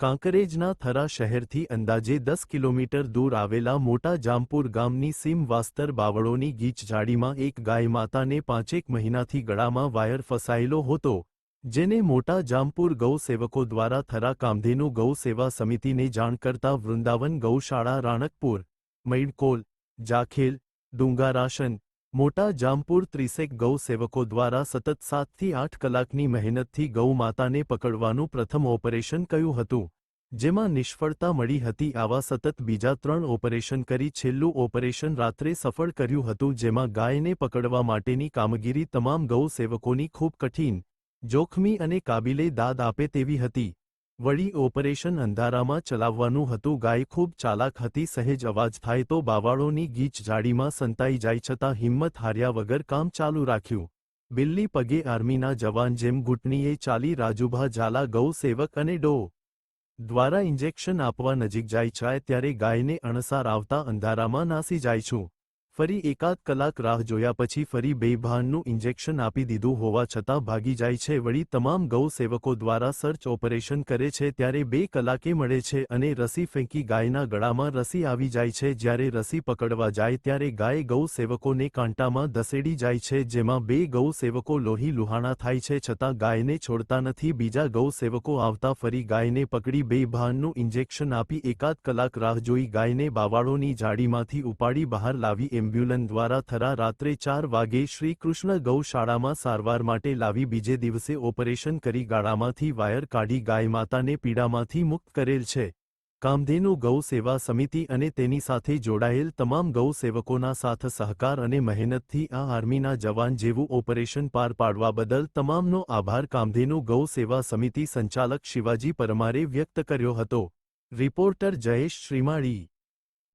કાંકરેજના થરા શહેરથી અંદાજે દસ કિલોમીટર દૂર આવેલા મોટા જામપુર ગામની સીમ વાસ્તર બાવળોની ગીચઝાડીમાં એક ગાય માતાને પાંચેક મહિનાથી ગળામાં વાયર ફસાયેલો હતો, જેને મોટા જામપુર ગૌ સેવકો દ્વારા થરા કામધેનુ ગૌ સેવા સમિતિને જાણ કરતા વૃંદાવન ગૌશાળા રાણકપુર મૈડકોલ જાખેલ, ડુંગારાશન મોટા જામપુર ત્રિસેક ગૌ સેવકો દ્વારા સતત સાતથી આઠ કલાકની મહેનતથી ગૌ માતાને પકડવાનું પ્રથમ ઓપરેશન કયું હતું? જેમાં નિષ્ફળતા મળી હતી આવા સતત બીજા ત્રણ ઓપરેશન કરી છેલ્લું ઓપરેશન રાત્રે સફળ કર્યું હતું જેમાં ગાયને પકડવા માટેની કામગીરી તમામ ગૌ સેવકોની ખૂબ કઠિન, જોખમી અને કાબિલે દાદ આપે તેવી હતી. વળી ઓપરેશન અંધારામાં ચલાવવાનું હતું. ગાય ખૂબ ચાલાક હતી. સહેજ અવાજ થાય તો બાવાળોની ગીચ જાડીમાં સંતાઈ જાય છતાં હિંમત હાર્યા વગર કામ ચાલુ રાખ્યું. બિલ્લી પગે આર્મીના જવાન જેમ ઘૂંટણીએ ચાલી રાજુભા ઝાલા, ગૌ સેવક અને ડો દ્વારા ઇન્જેક્શન આપવા નજીક જાય છે. ત્યારે ગાયને અણસાર આવતા અંધારામાં નાસી જાય છું. ફરી એકાદ કલાક રાહ જોયા પછી ફરી બેભાનનું ઇન્જેક્શન આપી દીધું હોવા છતાં ભાગી જાય છે. વળી તમામ ગૌ સેવકો દ્વારા સર્ચ ઓપરેશન કરે છે ત્યારે બે કલાકે મળે છે અને રસી ફેંકી ગાયના ગળામાં રસી આવી જાય છે. જ્યારે રસી પકડવા જાય ત્યારે ગાય ગૌ સેવકોને કાંટામાં ધસેડી જાય છે જેમાં બે ગૌ સેવકો લોહી લુહાણા થાય છે છતાં ગાયને છોડતા નથી. બીજા ગૌ સેવકો આવતા ફરી ગાયને પકડી બેભાનનું ઇન્જેક્શન આપી એકાદ કલાક રાહ જોઈ ગાયને બાવાળોની જાડીમાંથી ઉપાડી બહાર લાવી એમ્બ્યુલન્સ દ્વારા થરા રાત્રે ચાર વાગે શ્રી કૃષ્ણ ગૌશાળામાં સારવાર માટે લાવી બીજે દિવસે ઓપરેશન કરી ગાળામાંથી વાયર કાઢી ગાય માતાને પીડામાંથી મુક્ત કરેલ છે. કામધેનુ ગૌ સેવા સમિતિ અને તેની સાથે જોડાયેલ તમામ ગૌ સેવકોના સાથ સહકાર અને મહેનતથી આ આર્મીના જવાન જેવું ઓપરેશન પાર પાડવા બદલ તમામનો આભાર કામધેનુ ગૌ સેવા સમિતિ સંચાલક શિવાજી પરમારે વ્યક્ત કર્યો હતો. રિપોર્ટર જયેશ શ્રીમાળી.